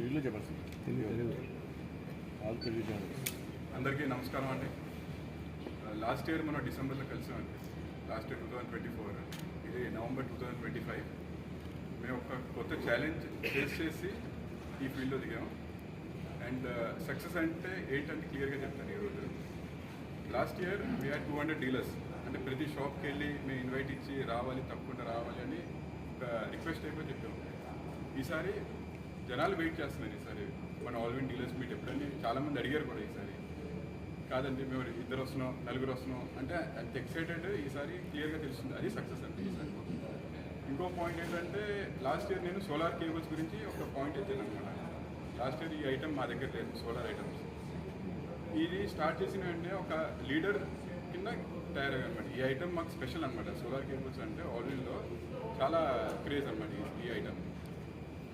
తెలుగులో చెప్పాల్సి Telugu all Telugu channels అందరికీ నమస్కారం అండి. లాస్ట్ ఇయర్ మనం డిసెంబర్లో కలిసామండి. Last year two thousand twenty four ఇది November two thousand twenty five. మేము ఒక కొత్త ఛాలెంజ్ ఫేస్ చేసి ఈ ఫీల్డ్లో దిగాము. అండ్ సక్సెస్ అంటే ఏంటంటే క్లియర్గా చెప్తాను ఈరోజు. Last year we are two hundred dealers అంటే ప్రతి షాప్కి వెళ్ళి మేము ఇన్వైట్ ఇచ్చి రావాలి తప్పకుండా రావాలి అని ఒక రిక్వెస్ట్ అయిపోయి చెప్పాము. ఈసారి జనాలు వెయిట్ చేస్తున్నారు ఈసారి. మన ఆల్విన్ డీలర్స్ మీట్ ఎప్పుడని చాలామంది అడిగారు కూడా ఈసారి. కాదండి మేము ఇద్దరు వస్తున్నాం నలుగురు వస్తున్నాం అంటే అంత ఎక్సైటెడ్ ఈసారి క్లియర్గా తెలుస్తుంది. అది సక్సెస్ అంటే ఈసారి ఇంకో పాయింట్ ఏంటంటే లాస్ట్ ఇయర్ నేను సోలార్ కేబుల్స్ గురించి ఒక పాయింట్ ఇచ్చాను అనమాట లాస్ట్ ఇయర్ ఈ ఐటమ్ మా దగ్గర లేదు సోలార్ ఐటమ్స్ ఇది స్టార్ట్ చేసిన వెంటనే ఒక లీడర్ కింద తయారయ్యనమాట ఈ ఐటమ్ మాకు స్పెషల్ అనమాట సోలార్ కేబుల్స్ అంటే ఆల్విన్లో చాలా క్రేజ్ అనమాట ఈ ఐటమ్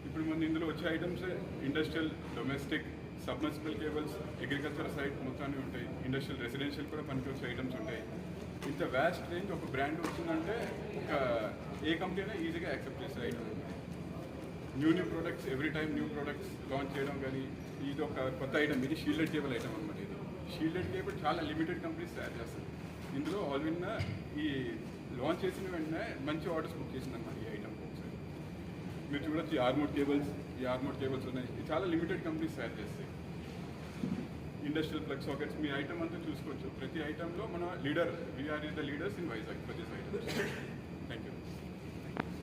ఇప్పుడు మన ఇందులో వచ్చే items industrial domestic submersible cables agriculture site మొత్తాన్ని ఉంటాయి. ఇండస్ట్రియల్ రెసిడెన్షియల్ కూడా పనికొచ్చే ఐటమ్స్ ఉంటాయి. ఇంత వ్యాస్ట్ రేంజ్ ఒక బ్రాండ్ వచ్చిందంటే ఒక ఏ కంపెనీ అయినా ఈజీగా యాక్సెప్ట్ చేసే item new new products every time new products launch చేయడం కానీ ఇది ఒక కొత్త ఐటమ్ ఇది షీల్డెడ్ కేబుల్ ఐటమ్ అనమాట ఇది. షీల్డెడ్ కేబుల్ చాలా లిమిటెడ్ కంపెనీస్ తయారు చేస్తారు. ఇందులో ఆల్విన్ ఈ లాంచ్ చేసిన వెంటనే మంచి ఆర్డర్స్ బుక్ చేసిందన్నమాట ఈ మీరు చూడొచ్చు ఈ ఆర్మోడ్ కేబుల్స్ ఈ ఆర్మోడ్ కేబుల్స్ ఉన్నాయి. ఇది చాలా లిమిటెడ్ కంపెనీస్ తయారు చేస్తాయి. ఇండస్ట్రియల్ ప్లగ్ సాకెట్స్ మీ ఐటమ్ అంతా చూసుకోవచ్చు. ప్రతి ఐటెంలో మన leader we are is the leaders in Vizag ప్రతి ఐటమ్